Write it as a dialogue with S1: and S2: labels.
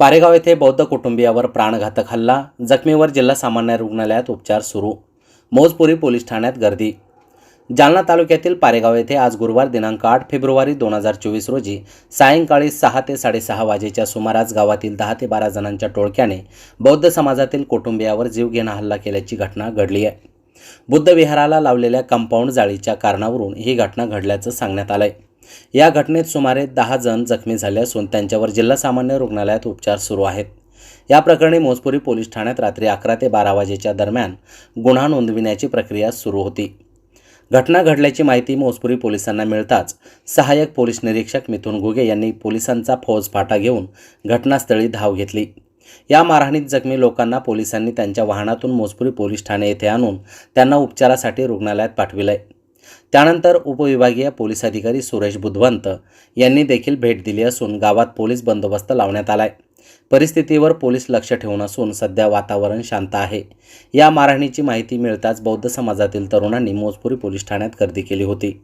S1: पारेगाव येथे बौद्ध कुटुंबियावर प्राणघातक हल्ला जखमीवर जिल्हा सामान्य रुग्णालयात उपचार सुरू मौजपुरी पोलीस ठाण्यात गर्दी. जालना तालुक्यातील पारेगाव येथे आज गुरुवार दिनांक आठ फेब्रुवारी दोन हजार चोवीस रोजी सायंकाळी सहा ते साडेसहा वाजेच्या सुमारास गावातील दहा ते बारा जणांच्या टोळक्याने बौद्ध समाजातील कुटुंबियावर जीवघेणा हल्ला केल्याची घटना घडली आहे. बुद्ध विहाराला लावलेल्या कंपाऊंड जाळीच्या कारणावरून ही घटना घडल्याचं सांगण्यात आलं आहे या घटनेत सुमारे दहा जण जखमी झाले असून त्यांच्यावर जिल्हा सामान्य रुग्णालयात उपचार सुरू आहेत. या प्रकरणी मोजपुरी पोलीस ठाण्यात रात्री अकरा ते बारा वाजेच्या दरम्यान गुन्हा नोंदविण्याची प्रक्रिया सुरू होती. घटना घडल्याची माहिती मोजपुरी पोलिसांना मिळताच सहाय्यक पोलीस निरीक्षक मिथुन घुगे यांनी पोलिसांचा फौज फाटा घेऊन घटनास्थळी धाव घेतली. या मारहाणीत जखमी लोकांना पोलिसांनी त्यांच्या वाहनातून मोजपुरी पोलीस ठाणे येथे आणून त्यांना उपचारासाठी रुग्णालयात पाठविलंय त्यानंतर उपविभागीय पोलीस अधिकारी सुरेश बुधवंत यांनी देखील भेट दिली असून गावात पोलीस बंदोबस्त लावण्यात आलाय. परिस्थितीवर पोलीस लक्ष ठेवून असून सध्या वातावरण शांत आहे. या मारहाणीची माहिती मिळताच बौद्ध समाजातील तरुणांनी मोजपुरी पोलीस ठाण्यात गर्दी केली होती.